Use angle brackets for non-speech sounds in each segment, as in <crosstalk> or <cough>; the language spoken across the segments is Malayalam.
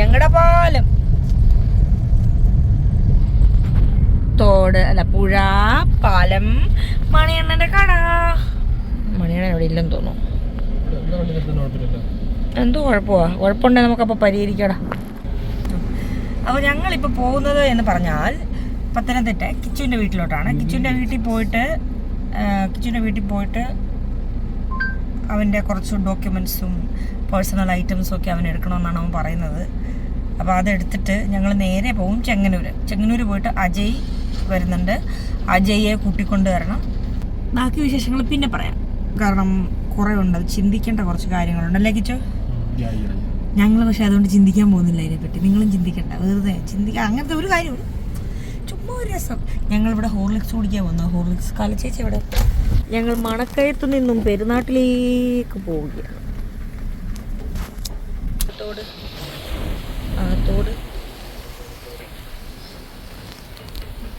ഞങ്ങളുടെ പാലം. തോട് അല്ല പുഴ പാലം മണിയണ്ണന്റെ കട. മണിയണ്ണൻ അവിടെ ഇല്ലെന്ന് തോന്നുന്നു. എന്തോ കുഴപ്പമാ കുഴപ്പമുണ്ടെങ്കിൽ നമുക്കപ്പോൾ പരിഹരിക്കടാ. അപ്പോൾ ഞങ്ങളിപ്പോൾ പോകുന്നത് എന്ന് പറഞ്ഞാൽ പത്തനംതിട്ട കിച്ചുവിന്റെ വീട്ടിലോട്ടാണ്. കിച്ചുവിന്റെ വീട്ടിൽ പോയിട്ട് കിച്ചുവിന്റെ വീട്ടിൽ പോയിട്ട് അവന്റെ കുറച്ച് ഡോക്യുമെൻസും പേഴ്സണൽ ഐറ്റംസും ഒക്കെ അവൻ എടുക്കണമെന്നാണ് അവൻ പറയുന്നത്. അപ്പോൾ അതെടുത്തിട്ട് ഞങ്ങൾ നേരെ പോകും ചെങ്ങന്നൂർ ചെങ്ങന്നൂർ പോയിട്ട് അജയ് വരുന്നുണ്ട്. അജയെ കൂട്ടിക്കൊണ്ട് വരണം. ബാക്കി വിശേഷങ്ങൾ പിന്നെ പറയാം. കാരണം കുറേ ഉണ്ട്. അത് ചിന്തിക്കേണ്ട കുറച്ച് കാര്യങ്ങളുണ്ട്. അല്ലേ കിച്ചോ? ഞങ്ങൾ പക്ഷെ അതുകൊണ്ട് ചിന്തിക്കാൻ പോകുന്നില്ല അതിനെപ്പറ്റി നിങ്ങളും ചിന്തിക്കണ്ട. വെറുതെ ചിന്തിക്കുക അങ്ങനത്തെ ഒരു കാര്യമുണ്ട് ചുമ്മാ ഒരു രസം. ഞങ്ങളിവിടെ ഹോർലിക്സ് കുടിക്കാൻ വന്നു. ഹോർലിക്സ് കാലച്ചേച്ചി ഇവിടെ ഞങ്ങൾ മണക്കയത്തു നിന്നും പെരുന്നാട്ടിലേക്ക് പോവുകയാണ്. തോട്. ആ തോട്.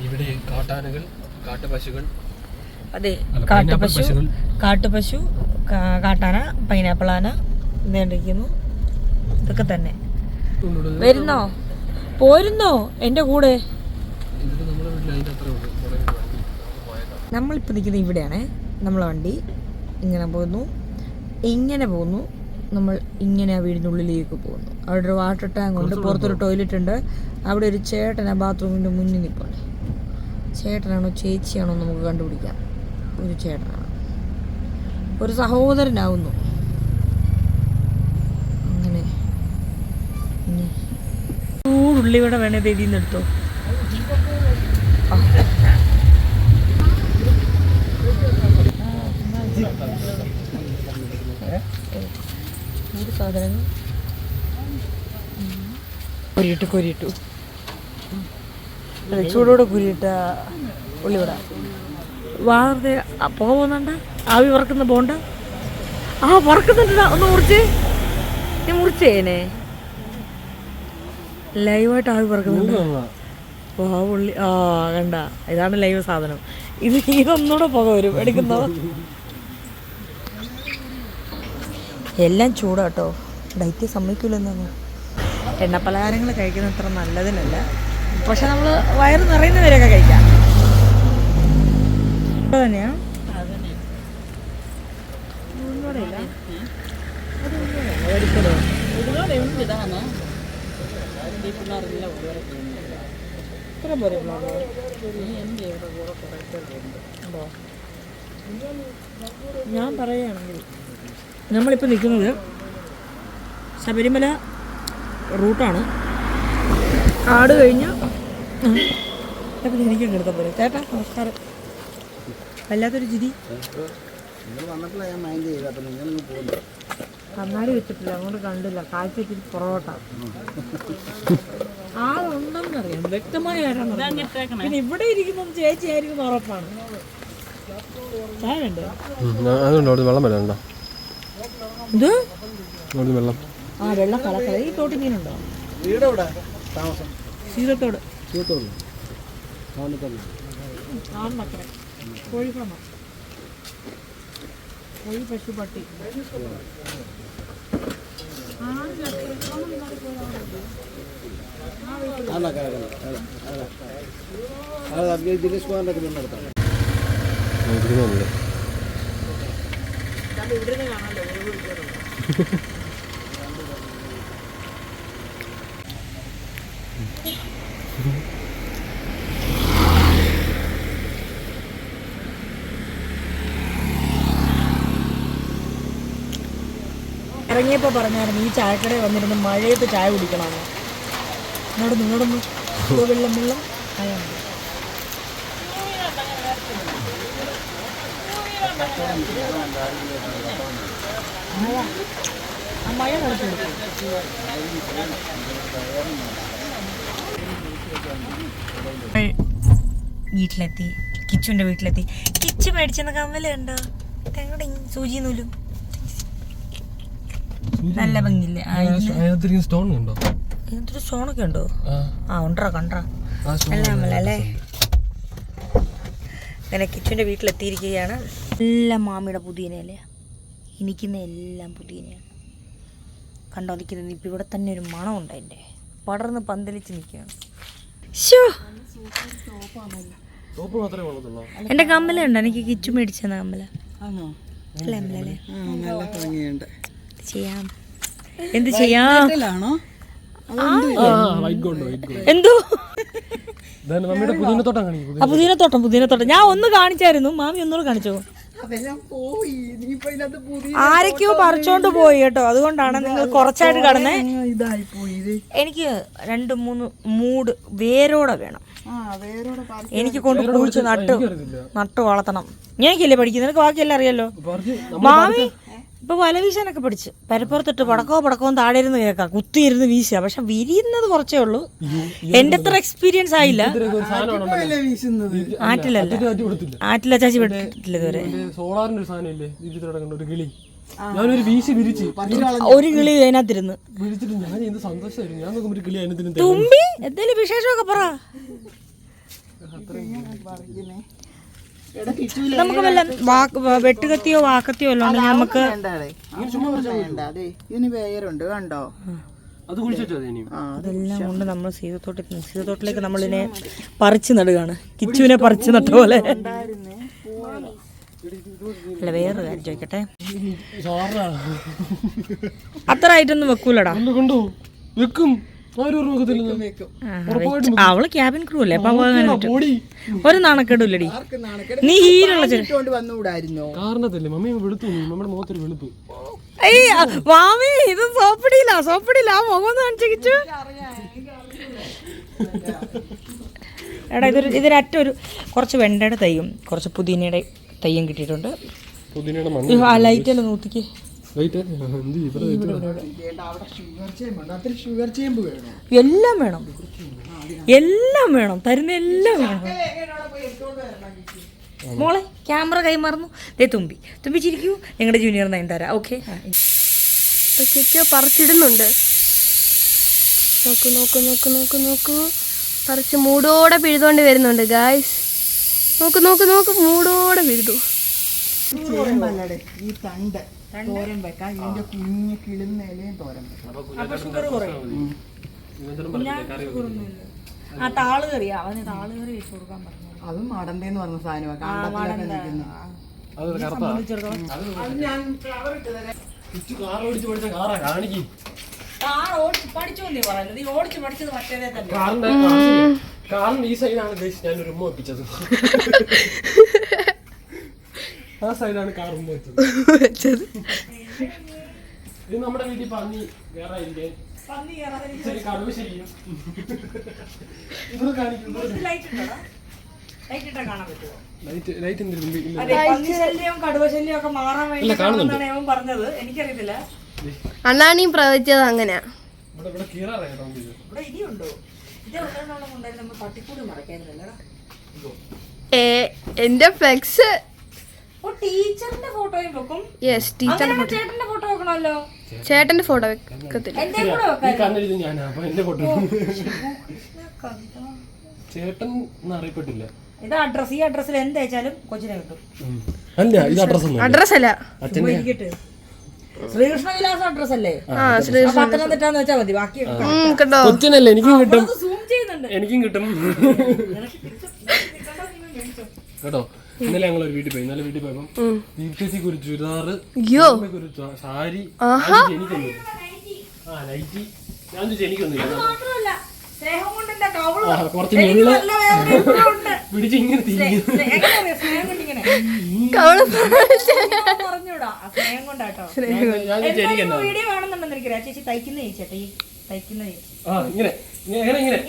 ഇവിടെ കാട്ടാനകൾ കാട്ടുപശുകൾ അതെ കാട്ടുപശു കാട്ടുപശു കാട്ടാന പൈനാപ്പിൾ ആന ഇതേണ്ടിരിക്കുന്നു ഇതൊക്കെ തന്നെ. വരുന്നോ? പോരുന്നോ എന്റെ കൂടെ? നമ്മളിപ്പോൾ നിൽക്കുന്നത് ഇവിടെയാണ്. നമ്മളെ വണ്ടി ഇങ്ങനെ പോകുന്നു. ഇങ്ങനെ പോകുന്നു. നമ്മൾ ഇങ്ങനെ ആ വീടിനുള്ളിലേക്ക് പോകുന്നു. അവിടെ ഒരു വാട്ടർ ടാങ്ക് ഉണ്ട് പുറത്തൊരു ടോയ്ലറ്റ് ഉണ്ട്. അവിടെ ഒരു ചേട്ടൻ ആ ബാത്റൂമിന്റെ മുന്നിൽ നിൽപ്പുണ്ട്. ചേട്ടനാണോ ചേച്ചിയാണോ നമുക്ക് കണ്ടുപിടിക്കാം. ഒരു ചേട്ടനാണ്. ഒരു സഹോദരനാവുന്നു. അങ്ങനെ. ഇവിടെ വേണേ ഇതിൽ നിന്ന് എടുത്തോ. ആ ചൂട് സാധനങ്ങൾ കുരിയിട്ടു കുരിയിട്ടു ചൂടോടെ കുരിയിട്ട ഉള്ളിവിട. വാർത്തെ പുക പോകുന്നുണ്ട്. ആവി വറക്കുന്ന പോണ്ട ആ വറക്കുന്നുണ്ട് ഒന്ന് മുറിച്ചേ. ഞാൻ മുറിച്ചേനെ ലൈവായിട്ട് ആവി പറക്കുന്നുണ്ട് വാ ഉള്ളി. ആ കണ്ട. ഇതാണ് ലൈവ് സാധനം. ഇത് ഇതൊന്നുകൂടെ പുക വരും. എടുക്കുന്നോ? എല്ലാം ചൂടാട്ടോ ഡയറ്റ് സമ്മതിക്കില്ലെന്നാണ് എണ്ണ പലഹാരങ്ങൾ കഴിക്കുന്ന അത്ര നല്ലതിനല്ല പക്ഷെ നമ്മൾ വയറ് നിറയുന്നവരെയൊക്കെ കഴിക്കാം? ഇത്ര പോരെ? ഞാൻ പറയുകയാണെങ്കിൽ നമ്മളിപ്പോൾ നിൽക്കുന്നത് ശബരിമല റൂട്ടാണ്. കാട് കഴിഞ്ഞ് എനിക്ക് എടുത്താൽ പോലെ ചേട്ടാ നമസ്കാരം. വല്ലാത്തൊരു ചിരി. കണ്ണാടി വെച്ചിട്ടില്ല. അങ്ങോട്ട് കണ്ടില്ല. കാഴ്ച പൊറോട്ട. ആളുണ്ടെന്നറിയാം. വ്യക്തമായ ആരാണെന്ന് പിന്നെ ഇവിടെ ഇരിക്കുന്നത് ചേച്ചി ആയിരിക്കും ഉറപ്പാണ്. ചായ വേണ്ടേ? അതുകൊണ്ട് വെള്ളം വരാനുണ്ടോ? ഇത് വെള്ളം ആ വെള്ളം കളക്കല ഈ തോട്ടി മീനുണ്ടോ തന്നെ ആൺമക്കളെ കോഴി പശു പട്ടി അല്ല കിടക്കുന്നത് അതെ അതെ ഇറങ്ങിയപ്പോൾ പറഞ്ഞായിരുന്നു ഈ ചായക്കട വന്നിരുന്ന് മഴയത്ത് ചായ കുടിക്കണമെന്ന്. ഇങ്ങോട്ട് നിങ്ങളൊന്ന് വെള്ളം വെള്ളം. ചായ മഴ വീട്ടിലെത്തി കിച്ചുവിന്റെ വീട്ടിലെത്തി. കിച്ചു മേടിച്ചെന്ന കമ്മൽ കണ്ടോ തെങ്ങടെ സൂചി നൂലും. നല്ല ഭംഗിയില്ലേ? ആ, സ്റ്റോൺ ഉണ്ടോ? ഇതിനകത്തൊരു സ്റ്റോണൊക്കെ ഉണ്ടോ? ആ. ഉണ്ടോ? കണ്ടോ? നല്ല കമ്മലല്ലേ അങ്ങനെ കിച്ചുവിന്റെ വീട്ടിലെത്തിയിരിക്കുകയാണ്. എല്ലാം മാമിയുടെ പുതിയനല്ലേ എനിക്കുന്ന എല്ലാം പുതിയനയാണ്. കണ്ടോ നിൽക്കുന്നത് ഇപ്പം ഇവിടെ തന്നെ ഒരു മണമുണ്ട് അതിന്റെ പടർന്ന് പന്തലിച്ച് നിൽക്കുകയാണ്. എന്റെ കമ്മലുണ്ട് എനിക്ക് കിച്ചു മേടിച്ചു തന്ന കമ്മല ചെയ്യാം. എന്ത് ചെയ്യാം? എന്തോ? ഇതാണ് മമ്മിയുടെ പുതിയ തോട്ടം പുതിനത്തോട്ടം പുതിനത്തോട്ടം ഞാൻ ഒന്ന് കാണിച്ചായിരുന്നു. മാമി ഒന്നുകൂടെ കാണിച്ചോ? ആരൊക്കെയോ പറിച്ചോണ്ട് പോയി കേട്ടോ. അതുകൊണ്ടാണ് നിങ്ങൾ കുറച്ചായിട്ട് കടന്നേ. ഇതായി പോയി ഇത്. എനിക്ക് രണ്ട് മൂന്ന് മൂട് വേരോടെ വേണം. എനിക്ക് കൊണ്ട് കുഴിച്ച് നട്ട് നട്ട് വളർത്തണം. ഞാനൊക്കെയല്ലേ പഠിക്കുന്നത്? നിനക്ക് ബാക്കിയെല്ലാം അറിയാലോ. മാമി? ഇപ്പൊ വല വീശാനൊക്കെ പഠിച്ച് പരപ്പുറത്തിട്ട് പടക്കോ പടക്കോ താഴെ ഇരുന്ന് കേൾക്കാം കുത്തിയിരുന്ന് വീശുക പക്ഷെ വിരിയുന്നത് കുറച്ചേ ഉള്ളൂ എന്റെ അത്ര എക്സ്പീരിയൻസ് ആയില്ല ആറ്റിലല്ല ആറ്റില ചാച്ചി വിട്ടിട്ടില്ല ഇതുവരെ ഞാനൊരു വീശി വിരിച്ച് ഒരു കിളി അതിനകത്തിരുന്ന് വിരിച്ചിട്ട് ഞാൻ എന്ത് സന്തോഷമായിരുന്നു ഞാൻ നോക്കുമ്പോൾ ഒരു കിളി അതിനകത്തിന് തുമ്പി എന്തേലും വിശേഷമൊക്കെ പറ നമുക്ക് വല്ല വാക്ക് വെട്ടുകത്തിയോ വാക്കത്തിയോ അല്ലോ നമുക്ക് ഇതിന് വേരുണ്ട് കണ്ടോ? അത് കുഴിച്ചു ഇനിയും അതെല്ലാം കൊണ്ട് നമ്മൾ സീതത്തോട്ടിൽ സീതത്തോട്ടിലേക്ക് നമ്മളിനെ പറിച്ചു നടുകയാണ്. കിച്ചുവിനെ പറിച്ചു നട്ട പോലെ. അല്ല വേറൊരു കാര്യം ചോദിക്കട്ടെ. അത്ര ആയിട്ടൊന്നും വെക്കൂലടാ. കൊണ്ട്? വെക്കും. അവൾ ക്യാബിൻ ക്രൂ അല്ലേ? അപ്പൊ ഒരു നാണക്കേടില്ലടി നീ ഹീരുള്ള മാമി ഇത് സോപ്പിടിയില്ല സോപ്പിടിയില്ല ആ മുഖം കാണിച്ചു എടാ ഇതൊരു ഇതിനറ്റ ഒരു കുറച്ച് വെണ്ടയുടെ തൈയും കുറച്ച് പുതിനയുടെ തൈയും കിട്ടിയിട്ടുണ്ട്. ആ ലൈറ്റ് ഈ നോക്കിക്കേ. ലൈറ്റെല്ലാം നൂത്തിക്ക് എല്ലാം വേണം. എല്ലാം വേണം. തരുന്ന എല്ലാം വേണം. മോളെ ക്യാമറ കൈമാറുന്നു ദേ തുമ്പി. തുമ്പി ചിരിക്കൂ. ഞങ്ങളുടെ ജൂനിയർ നയൻതാര ഓക്കെ ഇതൊക്കെ പറിച്ചിടുന്നുണ്ട്. നോക്കൂ നോക്കൂ നോക്കൂ നോക്കൂ നോക്കൂ. പറിച്ച് മൂടോടെ പിഴുതുകൊണ്ട് വരുന്നുണ്ട് ഗായ്സ് നോക്ക് നോക്ക് നോക്ക്. മൂടോടെ പിഴുതു. ഈ തണ്ട്. തോരൻ വെക്കാം ഇതിന്റെ കുഞ്ഞ് കിളുന്ന ഇലയും തോരൻ വെക്കാം ആ താൾ കറിയാ. അവന് താൾ കറി വെച്ച് കൊടുക്കാൻ പറഞ്ഞു. അതും മടന്തേന്ന് പറഞ്ഞ സാധനമാണ് കാർ ഓടിച്ച് പഠിച്ച കാറാ. കാർ ഓടിച്ച് പഠിച്ചു എന്നേ പറയുന്നത്? ഈ ഓടിച്ച് പഠിച്ചത് മറ്റേതേ തന്നെ. ഈ സൈഡാണ് ഒരു ഉമ്മ വെപ്പിച്ചത് ആ സൈഡാണ് കാറും വെച്ചത്. ഇത് നമ്മുടെ വീട്ടിൽ പന്നി വേറെ കടുവ ശരിയും കാണിക്കുന്നു. ലൈറ്റ് ഇട്ടോടാ ലൈറ്റ് ഇട്ടാ കാണാൻ പറ്റുമോ ലൈറ്റ് ലൈറ്റ് എന്തിനും ഇല്ല. അതെ പന്നി ശല്യവും കടുവ ശല്യവും ഒക്കെ മാറാൻ വേണ്ടി പറഞ്ഞത്. എനിക്കറിയത്തില്ല. അണ്ണാണിയും പ്രവചിച്ചത് അങ്ങനെയാ. എന്റെ ഫ്ലെക്സ് ടീച്ചറിന്റെ ഫോട്ടോയും വെക്കും. യെസ് ടീച്ചറിന്റെ അങ്ങനെ ചേട്ടന്റെ ഫോട്ടോ വെക്കണമല്ലോ. ചേട്ടന്റെ ഫോട്ടോ വെക്കത്തില്ല. എന്റെ കൂടെ ഫോട്ടോ. ചേട്ടൻ ഇത് അഡ്രസ് ഈ അഡ്രസ്സിൽ എന്തായാലും കൊച്ചിനെ കിട്ടും. അല്ല ഇത് അഡ്രസ് അല്ല. ശ്രീകൃഷ്ണ വിലാസം അഡ്രസ് അല്ലേ? പത്തനംതിട്ടാന്ന് വെച്ചാൽ മതി ബാക്കി കൊച്ചിനല്ലേ എനിക്കും കിട്ടും. സൂം ചെയ്യുന്നുണ്ട്. എനിക്കും കിട്ടും. കേട്ടോ? ഇന്നലെ ഞങ്ങൾ ഒരു വീട്ടിൽ പോയി. ഇന്നലെ വീട്ടിൽ പോയപ്പോ ദീപ്തിക്ക് ഒരു ചുരിദാറ് ഒരു സാരി. എനിക്കൊന്നും ആ നൈറ്റി. ഞാൻ ചോദിച്ചു കുറച്ച്. പിടിച്ച് ഇങ്ങനെ തിരിഞ്ഞു. ഇങ്ങനെ ചേച്ചി ചേച്ചി ഇങ്ങനെ. ഇങ്ങനെ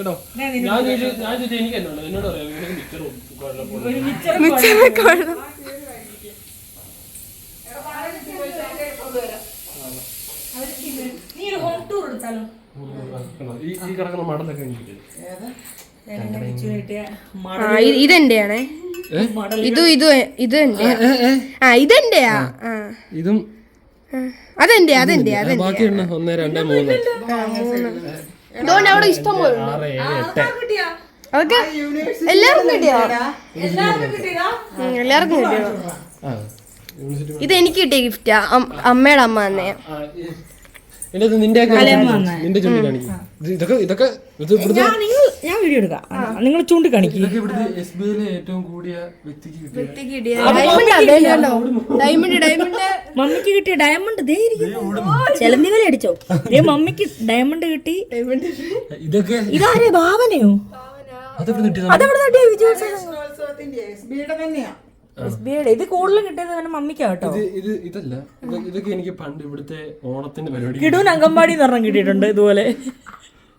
കേട്ടോ? ഞാൻ ചോദിച്ചു ഞാൻ ചോദിച്ചു എനിക്ക് എന്നോട് എന്നോട് പറയാം കേട്ടോ, ഈ കിടക്കുന്ന മടലൊക്കെ ഇതെന്റെയാണേ? ഇതും ഇതും ഇത് ആ ഇതെന്റെയാ? ആ ഇതും അതെന്റെ അതെന്റെ അതെന്റെ ബാക്കി ഒന്ന് രണ്ട് മൂന്ന്. ഇതുകൊണ്ട് അവിടെ ഇഷ്ടം പോലെ അതൊക്കെ എല്ലാവർക്കും കിട്ടിയോ? എല്ലാവർക്കും കിട്ടിയോ? ഇത് എനിക്ക് കിട്ടിയ ഗിഫ്റ്റാ അമ്മയുടെ അമ്മ തന്നെ. നിന്റെ നിന്റെ ചൂണ്ടി കാണിക്കും. ഇത് ഇതൊക്കെ ഞാൻ വീഡിയോ എടുക്കാം. നിങ്ങൾ ചൂണ്ടിക്കാണിക്കും ഏറ്റവും കൂടിയ വ്യക്തിക്ക് കിട്ടിയ ഡയമണ്ട് ഡയമണ്ട് മമ്മിക്ക് കിട്ടിയ ഡയമണ്ട് ദേ ഇരിക്കുന്നു. ചെലന്തി വില അടിച്ചോ. ദേ മമ്മിക്ക് ഡയമണ്ട് കിട്ടി. ഇതൊക്കെ ഇതാരേ ഭാവനയോ? ഇത് കൂടുതലും കിട്ടിയത് തന്നെ മമ്മിക്കാ കേട്ടോ. ഇത് ഇത് ഇതല്ല. ഇതൊക്കെ എനിക്ക് പണ്ട് ഇവിടുത്തെ ഓണത്തിന്റെ പരിപാടി കിടൂൻ അങ്കമ്പാടി എന്ന് പറഞ്ഞ കിട്ടിയിട്ടുണ്ട് ഇതുപോലെ.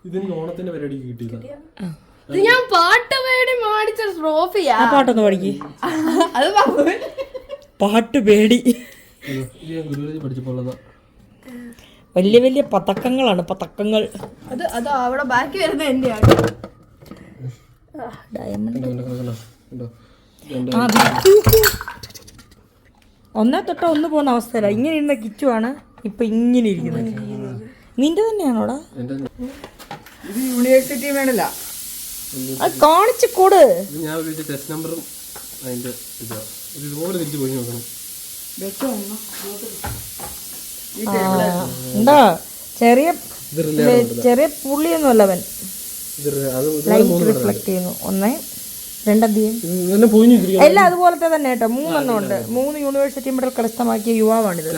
ഇതിന് ഓണത്തിന്റെ പരിപാടി കിട്ടിയതാണ് ഇത് ഞാൻ പാട്ട് പേടി മേടിച്ച ട്രോഫിയാ ആ പാട്ടൊന്ന് പഠിക്ക് അത്. പാട്ട് പേടി. വലിയ വലിയ പതക്കങ്ങളാണ് പതക്കങ്ങൾ. അത് അത് അവിടെ ബാക്കി വരുന്ന എന്റെയാണ്. ഒന്നേ തൊട്ട ഒന്ന് പോകുന്ന അവസ്ഥയല്ല. ഇങ്ങനെ ഇരുന്ന കിച്ചുവാണ് ഇപ്പൊ ഇങ്ങനെ ഇരിക്കുന്നത്. നിന്റെ തന്നെയാണോടാ? ഇത് യൂണിവേഴ്സിറ്റി വേണല്ല. അത് കാണിച്ചു കൂട്. ഇത് ഞാൻ ഒരു ടെസ്റ്റ് നമ്പറും അതിന്റെ ഇതാ. ഇത് ഇതുപോലെ തിരിച്ചു പോയി നോക്കണം. എന്താ? ചെറിയ ചെറിയ പുള്ളിയൊന്നുമല്ല അവൻ. ഇത് റി- അത് ലൈറ്റ് മൂന്ന് റിഫ്ലക്ട് ചെയ്യുന്നു. ഒന്നേ രണ്ടധികം എല്ലാം അതുപോലത്തെ തന്നെ കേട്ടോ. മൂന്നെണ്ണം ഉണ്ട് മൂന്ന് യൂണിവേഴ്സിറ്റി മെഡൽ കരസ്ഥമാക്കിയ യുവാവാണിത്.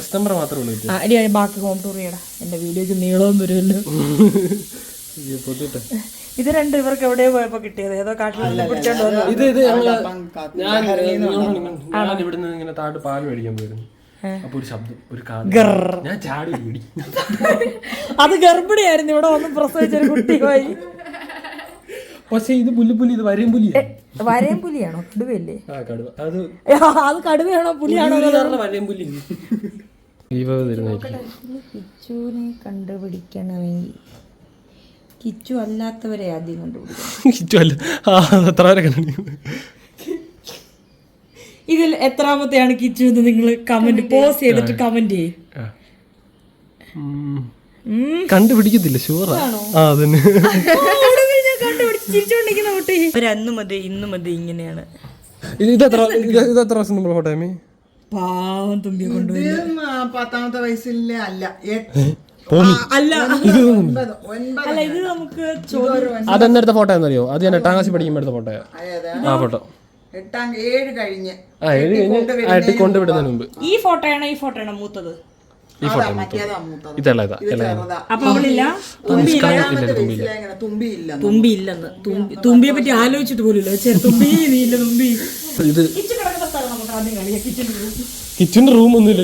അടിയാണ് ബാക്കി ഹോം ടൂർ ചെയ്യടാ. എന്റെ വീഡിയോക്ക് നീളവും വരുമല്ലോ <laughs> പൊത്തിട്ടെ <laughs> ഇത് രണ്ടും ഇവർക്ക് എവിടെയോ പോയപ്പോ കിട്ടിയത്. ഏതോ കാട്ടിൽ പിടിച്ചോണ്ട് വന്നു. ഇത് ഇത് ഞങ്ങൾ ഞാൻ ഞാൻ ഇവിടുന്ന് ഇങ്ങനെ താഴോട്ട് പാൽ മേടിക്കാൻ പോയിരുന്നു. അപ്പൊ ഒരു ശബ്ദം ഒരു കാട് ഞാൻ ചാടി പിടി അത് ഗർഭിണിയായിരുന്നു. ഇവിടെ വന്ന് പ്രസവിച്ചൊരു പോയി. പക്ഷേ ഇത് പുല്ലുപുലി ഇത് വരയും പുലി വരയും പുലിയാണോ? കടുവല്ലേ ആ കടുവ. അത് കടുവയാണോ? പുലിയാണോ? വരയും പുലി. കണ്ടുപിടിക്കണമെങ്കിൽ കിച്ചു അല്ലാത്തവരെ ആദ്യം കണ്ടുപിടിക്കണം. കിറ്റുമല്ല ആ അത്ര വരെ കണ്ടു ഇതിൽ എത്രാമത്തെയാണ് കിച്ചു എന്ന് നിങ്ങൾ കമന്റ് പോസ് ചെയ്തിട്ട് കമന്റ് ചെയ്യും. കണ്ടുപിടിക്കത്തില്ല ഷുവറാ ആ. അതന്നെ. ചിരിച്ചോണ്ടിരിക്കുന്ന കുട്ടി. അവരന്ന് മതി ഇന്ന് മതി ഇങ്ങനെയാണ്. ഇത് ഇതെത്ര ഇത് ഇതെത്ര വർഷം നമ്മൾ ഫോട്ടോമി പാവം തുമ്പിയെ കൊണ്ടുപോയി. ഇത് പത്താമത്തെ വയസ്സിലെ അല്ല എട്ട് അല്ല. ഇത് നമുക്ക് ചോദ്യം ഫോട്ടോ എന്നറിയോ അത് ഞാൻ എട്ടാം ക്ലാസ്സിൽ പഠിക്കുമ്പോൾ എടുത്ത ഫോട്ടോയാ ആ ഫോട്ടോ എട്ടാം ഏഴ് കഴിഞ്ഞ്. ആ ഏഴ് കഴിഞ്ഞ് ആ കൊണ്ടുവിടുന്നതിന് മുമ്പ്. ഈ ഫോട്ടോയാണോ ഈ ഫോട്ടോയാണോ മൂത്തത്? ഈ ഫോട്ടോ അപ്പൊ അവളില്ല തുമ്പിയില്ല. തുമ്പി തുമ്പിയെ പറ്റി ആലോചിച്ചിട്ട് പോലും ചെറു തുമ്പി തുമ്പി. ഇത് റൂം ഒന്നുമില്ല.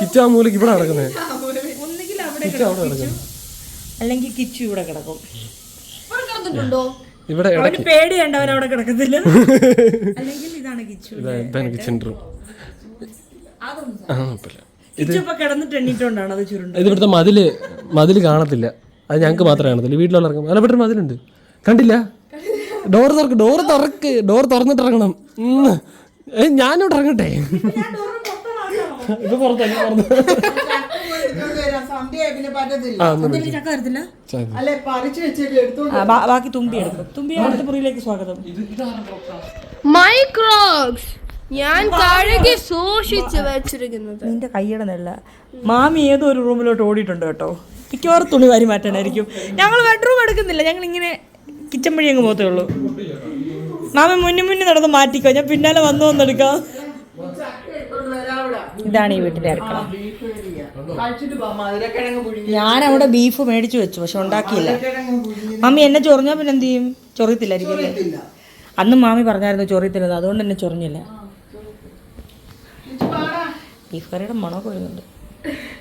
കിച്ചൻ ആ മൂലക്ക് ഇവിടെ നടക്കുന്നത് അവിടെ കിടക്കും അല്ലെങ്കിൽ കിച്ചു ഇവിടെ കിടക്കും. കിടന്നിട്ടുണ്ടോ? ഇവിടെ ഇട- അവന് പേടിയുണ്ട് അവൻ അവിടെ കിടക്കത്തില്ല. <laughs> അല്ലെങ്കിൽ ഇതാണ് കിച്ചു ഇതാ ഇതാണ് കിച്ചൻ റൂം ആ കുഴപ്പമില്ല. ചുരുണ്ട് ഇത് ഇവിടുത്തെ മതിൽ മതിൽ കാണത്തില്ല. അത് ഞങ്ങൾക്ക് മാത്രമേ കാണത്തില്ല. വീട്ടിലുള്ള ഇറങ്ങും അല്ല ഇവിടെ മതിലുണ്ട്. കണ്ടില്ല? ഡോർ തുറക്ക് ഡോർ തുറക്ക്. ഡോർ തുറന്നിട്ട് ഇറങ്ങണം. ഞാനിവിടെ ഇറങ്ങട്ടെ? ഇത് പുറത്തല്ല സന്ധ്യ ബാക്കി തുമ്പി എടുക്കും. തുമ്പി അടുത്ത മുറിയിലേക്ക് സ്വാഗതം. മൈക്രോക്സ് ഞാൻ കഴുകി സൂക്ഷിച്ച് വെച്ചിരിക്കുന്നത്. നിന്റെ കൈയുടെ നെല്ല. മാമി ഏതോ ഒരു റൂമിലോട്ട് ഓടിയിട്ടുണ്ട് കേട്ടോ. മിക്കവാറും തുണി വാരി മാറ്റാനായിരിക്കും. ഞങ്ങൾ ബെഡ്റൂം എടുക്കുന്നില്ല. ഞങ്ങൾ ഇങ്ങനെ കിച്ചൺ വഴി അങ്ങ് പോകത്തേ ഉള്ളൂ. മാമി മുന്നേ മുന്നേ നടന്ന് മാറ്റിക്കോ. ഞാൻ പിന്നാലെ വന്നു വന്നെടുക്കാം. ഇതാണ് ഈ വീട്ടിലെ അടുക്കള. ഞാൻ അവിടെ ബീഫ് മേടിച്ചു വെച്ചു പക്ഷെ ഉണ്ടാക്കിയില്ല. മമ്മി എന്നെ ചൊറിഞ്ഞാൽ പിന്നെ എന്ത് ചെയ്യും? ചൊറിയത്തില്ലായിരിക്കും അന്ന് മാമി പറഞ്ഞായിരുന്നു ചൊറിയത്തില്ലെന്ന് അതുകൊണ്ട് എന്നെ ചൊറിഞ്ഞില്ല. ബീഫ് കറിയുടെ മണമൊക്കെ വരുന്നുണ്ട്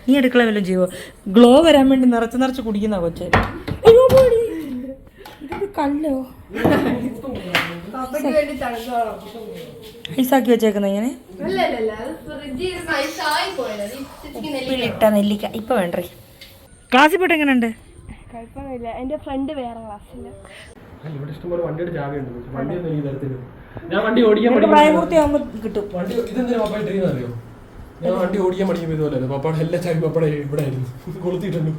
നീ അടുക്കള വല്ലതും ചെയ്യുമോ ഗ്ലോ വരാൻ വേണ്ടി നിറച്ച് നിറച്ച് കുടിക്കുന്ന കൊച്ചെ. അയ്യോ പോടി. ഇതൊരു കല്ലോ. ഐസാക്കി വെച്ചേക്കുന്നത് ഇങ്ങനെ? ഉപ്പിലിട്ട നെല്ലിക്ക. ഇപ്പൊ വേണ്ടേ? ക്ലാസ് പോയിട്ട് എങ്ങനെയുണ്ട് എന്റെ ഫ്രണ്ട് വേറെ ഇവിടെ ഇഷ്ടംപോലെ വണ്ടിയുടെ ചാവിയുണ്ട് വണ്ടി ഒന്നും എനിക്ക് തരത്തില്ല ഞാൻ വണ്ടി ഓടിക്കാൻ പഠിക്കും പ്രായപൂർത്തിയാകുമ്പോൾ കിട്ടും. വണ്ടി ഇതെന്തിനാ പപ്പ ഇട്ടിരിക്കുന്നത് അറിയോ? ഞാൻ വണ്ടി ഓടിക്കാൻ പഠിക്കുമ്പോൾ പപ്പാടെ എല്ലാ ചാവി പപ്പാടെ ഇവിടെ ആയിരുന്നു. കൊളുത്തിയിട്ടുണ്ട്.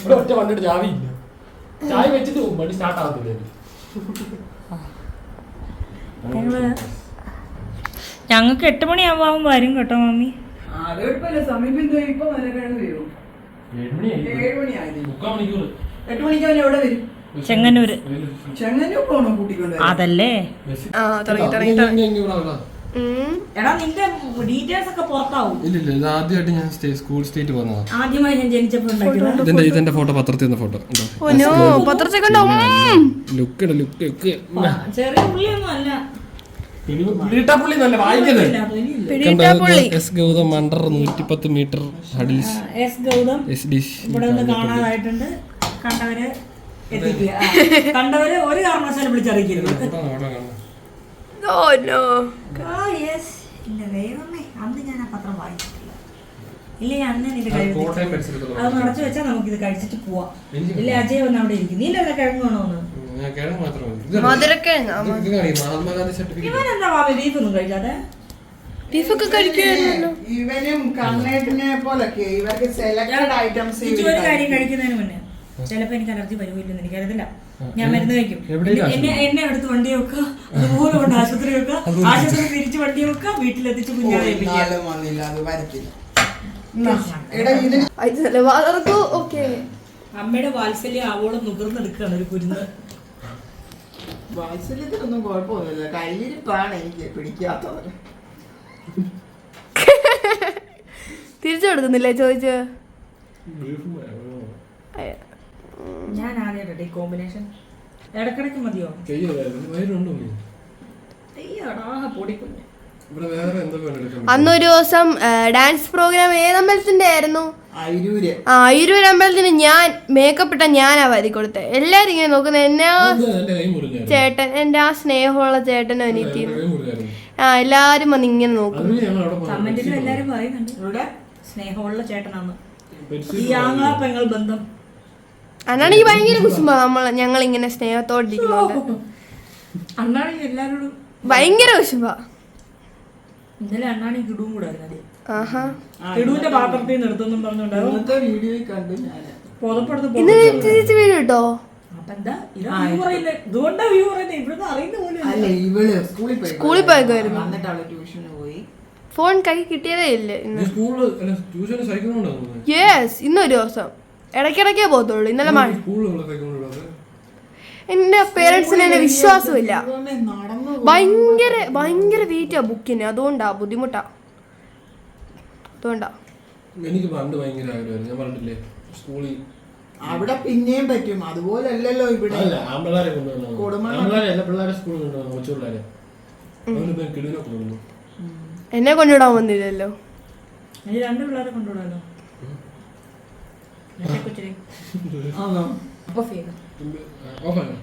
ഇവിടെ ഒറ്റ വണ്ടിയുടെ ഇല്ല. ചാവി വെച്ചിട്ട് പോകും വണ്ടി സ്റ്റാർട്ട് ആവത്തില്ല ഞങ്ങൾക്ക് എട്ട് മണിയാകുമ്പോൾ വരും കേട്ടോ മമ്മി അത് സമയം എന്തോ ഇപ്പൊ നല്ല കിഴങ്ങ് വരും. ഏഴ് മണിയായി. ഏഴ് മണിയായി. മുക്കാൽ മണിക്കൂർ എട്ട് മണിക്ക് എവിടെ വരും? ചെങ്ങന്നൂര്? അതല്ലേ. എടാ നിന്റെ ഡീറ്റെയിൽസ് ഒക്കെ പുറത്താവും. ഇല്ല ഇല്ല ഇത് ആദ്യമായിട്ട് ഞാൻ സ്റ്റേ സ്കൂൾ സ്റ്റേറ്റ് പോകുന്നതാണ് ആദ്യമായി ഞാൻ ജനിച്ചപ്പോൾ ഇതിന്റെ ഇതിന്റെ ഫോട്ടോ. പത്രത്തിൽ നിന്ന് ഫോട്ടോ. ഓ നോ പത്രത്തിൽ കണ്ടോ ലുക്ക് ലുക്ക് ലുക്ക് ചെറിയ ഉള്ളിയൊന്നും അല്ല. പുള്ളി നല്ല വായിക്കുന്നത്. എസ് ഗൗതം അണ്ടർ നൂറ്റിപ്പത്ത് metre hurdles. S Gautam S dish ഇവിടെ നിന്ന് കാണാതായിട്ടുണ്ട്. കണ്ടവര് കണ്ടവര് ഒരു കാരണവശാലും വിളിച്ചറിയിക്കരുത്. Oh no. ആ, yes. എന്റെ ദൈവമേ അന്ന് ഞാൻ ആ പത്രം വായിച്ചിട്ടില്ല. ഇല്ല ഞാൻ അന്ന് കോട്ടയം പരിസരത്തുള്ള അത് നടച്ചു വെച്ചാൽ നമുക്ക് ഇത് കഴിച്ചിട്ട് പോവാം. ഇല്ല അജയ് വന്ന് അവിടെ ഇരിക്കും. നീ അല്ല കിഴങ്ങ് വേണോന്ന് ഞാൻ കിഴങ്ങ് മാത്രം മധുരക്കിഴങ്ങ മഹാത്മാഗാന്ധി സർട്ടിഫിക്കറ്റ് ബീഫൊക്കെ കഴിക്കുമായിരുന്നല്ലോ ഇവനും കണ്ണേട്ടിനെ പോലൊക്കെ ഇവർക്ക് സെലക്ടഡ് ഐറ്റംസ് ഇച്ചു ഒരു കാര്യം കഴിക്കുന്നതിന് മുന്നേ ചിലപ്പോ എനിക്ക് അലർജി വരുമില്ലെന്ന് എനിക്കറിയത്തില്ല. ഞാൻ മരുന്ന് കഴിക്കും. എന്നെ എന്നെ എടുത്ത് വണ്ടി വെക്കുക അതുപോലെ കൊണ്ട് ആശുപത്രി വെക്കുക ആശുപത്രി തിരിച്ച് വണ്ടി വെക്കുക വീട്ടിലെത്തിച്ച് അമ്മയുടെ വാത്സല്യം ആവോളം നുകർന്നെടുക്കുകയാണ് ഒരു കുരുന്ന്. വാത്സല്യത്തിനൊന്നും കുഴപ്പമൊന്നുമില്ല. എനിക്ക് തിരിച്ചു കൊടുക്കുന്നില്ലേ ചോദിച്ച്? ഞാൻ ആദ്യമായിട്ട് ഈ കോമ്പിനേഷൻ ഇടക്കിടക്ക് മതിയോ? അന്നൊരു ദിവസം ഡാൻസ് പ്രോഗ്രാം ഏതമ്പലത്തിന്റെ ആയിരുന്നു? അയിരൂര്. ആ ഇരുവര് അമ്പലത്തിന് ഞാൻ മേക്കപ്പ് ഇട്ട ഞാൻ വരി കൊടുത്തത് എല്ലാരും ഇങ്ങനെ നോക്കുന്ന. എന്നെ ചേട്ടൻ എന്റെ ആ സ്നേഹമുള്ള ചേട്ടൻ അനിയത്തി ആ എല്ലാരും വന്ന് ഇങ്ങനെ നോക്കും. അന്നാണ് സ്നേഹമുള്ള ചേട്ടനാണ്. ഈ ആങ്ങള പെങ്ങൾ ബന്ധം. അന്നാണെങ്കിൽ ഭയങ്കര കുസുമ്പ നമ്മൾ ഞങ്ങൾ ഇങ്ങനെ എല്ലാരോടും ഭയങ്കര കുസുമ്പ ഇന്നലെ അണ്ണാണി കിടും കൂടെ പാത്രത്തിൽ നിന്ന് എടുത്തെന്നും പറഞ്ഞുണ്ടാവും ഇന്ന് കേട്ടോ സ്കൂളിൽ ഫോൺ കൈ കിട്ടിയതേ ഇല്ല യെസ് ഇന്നൊരു ദിവസം. ഇടയ്ക്കിടയ്ക്കേ പോകത്തുള്ളൂ. ഇന്നലെ മഴ. എന്റെ പേരൻസിന് എന്നെ വിശ്വാസമില്ല. ഭയങ്കര ഭയങ്കര വെയിറ്റാ ബുക്കിന് അതുകൊണ്ടാ ബുദ്ധിമുട്ടാ. അതുകൊണ്ടാ എനിക്ക് പണ്ട് ഭയങ്കര ആഗ്രഹമായിരുന്നു. ഞാൻ പറഞ്ഞില്ലേ സ്കൂളിൽ അവിടെ പിന്നെയും പറ്റും. അതുപോലെ അല്ലല്ലോ ഇവിടെ. അല്ല ആമ്പിള്ളാരെ കൊണ്ടുവന്നു കൊടുമണ്ണ് ആമ്പിള്ളാരെ എല്ലാ പിള്ളേരെ സ്കൂളിൽ കൊണ്ടുവന്നു കൊച്ചു പിള്ളേരെ അവരിപ്പോ കിടുവിനെ കൊണ്ടുവന്നു. എന്നെ കൊണ്ടുവിടാൻ വന്നില്ലല്ലോ. നീ രണ്ട് പിള്ളേരെ കൊണ്ടുവിടാലോ? ആണോ? ഓഫ് ചെയ്തു? ഓഫായോ